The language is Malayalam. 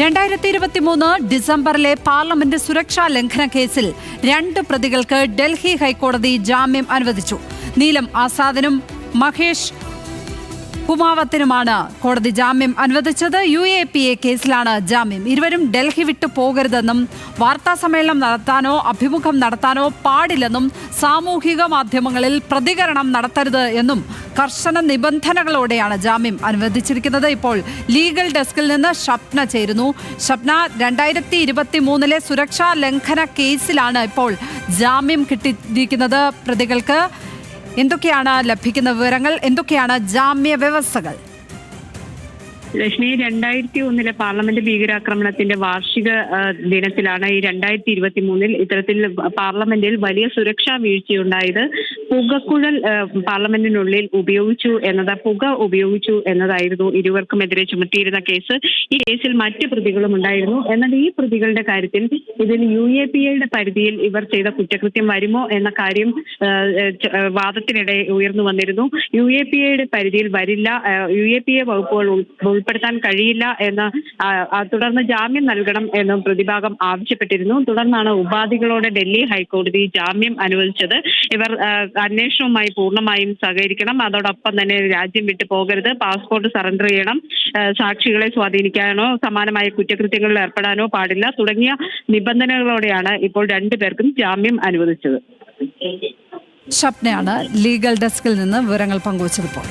രണ്ടായിരത്തി ഇരുപത്തി മൂന്ന് ഡിസംബറിലെ പാർലമെന്റ് സുരക്ഷാ ലംഘന കേസിൽ രണ്ട് പ്രതികൾക്ക് ഡൽഹി ഹൈക്കോടതി ജാമ്യം അനുവദിച്ചു. നീലം ആസാദിനും മഹേഷ് കുമാവത്തിനുമാണ് കോടതി ജാമ്യം അനുവദിച്ചത്. യു എ പി എ കേസിലാണ് ജാമ്യം. ഇരുവരും ഡൽഹി വിട്ടു പോകരുതെന്നും വാർത്താ സമ്മേളനം നടത്താനോ അഭിമുഖം നടത്താനോ പാടില്ലെന്നും സാമൂഹിക മാധ്യമങ്ങളിൽ പ്രതികരണം നടത്തരുത് എന്നും കർശന നിബന്ധനകളോടെയാണ് ജാമ്യം അനുവദിച്ചിരിക്കുന്നത്. ഇപ്പോൾ ലീഗൽ ഡെസ്കിൽ നിന്ന് ഷപ്ന ചേരുന്നു. ഷപ്ന രണ്ടായിരത്തി ഇരുപത്തി മൂന്നിലെ സുരക്ഷാ ലംഘന കേസിലാണ് ഇപ്പോൾ ജാമ്യം കിട്ടിയിരിക്കുന്നത്. പ്രതികൾക്ക് എന്തൊക്കെയാണ് ലഭിക്കുന്ന വിവരങ്ങൾ? എന്തൊക്കെയാണ് ജാമ്യ വ്യവസ്ഥകൾ ലക്ഷ്മി രണ്ടായിരത്തി ഒന്നിലെ പാർലമെന്റ് ഭീകരാക്രമണത്തിന്റെ വാർഷിക ദിനത്തിലാണ് ഈ രണ്ടായിരത്തി ഇരുപത്തി മൂന്നിൽ ഇത്തരത്തിൽ പാർലമെന്റിൽ വലിയ സുരക്ഷാ വീഴ്ചയുണ്ടായത്. പുകക്കുഴൽ പാർലമെന്റിനുള്ളിൽ ഉപയോഗിച്ചു എന്നത് പുക ഉപയോഗിച്ചു എന്നതായിരുന്നു ഇരുവർക്കുമെതിരെ ചുമത്തിയിരുന്ന കേസ്. ഈ കേസിൽ മറ്റ് പ്രതികളും ഉണ്ടായിരുന്നു. എന്നാൽ ഈ പ്രതികളുടെ കാര്യത്തിൽ ഇതിൽ യു എ പി എയുടെ പരിധിയിൽ ഇവർ ചെയ്ത കുറ്റകൃത്യം വരുമോ എന്ന കാര്യം വാദത്തിനിടെ ഉയർന്നു വന്നിരുന്നു. യു എ പി എയുടെ പരിധിയിൽ വരില്ല. യു എ പി എ വകുപ്പുകൾ ഉൾപ്പെടുത്താൻ കഴിയില്ല എന്ന് തുടർന്ന് ജാമ്യം നൽകണം എന്നും പ്രതിഭാഗം ആവശ്യപ്പെട്ടിരുന്നു. തുടർന്നാണ് ഉപാധികളോടെ ഡൽഹി ഹൈക്കോടതി ജാമ്യം അനുവദിച്ചത്. ഇവർ അന്വേഷണവുമായി പൂർണമായും സഹകരിക്കണം. അതോടൊപ്പം തന്നെ രാജ്യം വിട്ടു പോകരുത്. പാസ്പോർട്ട് സറണ്ടർ ചെയ്യണം. സാക്ഷികളെ സ്വാധീനിക്കാനോ സമാനമായ കുറ്റകൃത്യങ്ങളിൽ ഏർപ്പെടാനോ പാടില്ല. തുടങ്ങിയ നിബന്ധനകളോടെയാണ് ഇപ്പോൾ രണ്ടുപേർക്കും ജാമ്യം അനുവദിച്ചത്. ഷപ്നയാണ് ലീഗൽ ഡെസ്കിൽ നിന്ന് വിവരങ്ങൾ പങ്കുവച്ചത് ഇപ്പോൾ.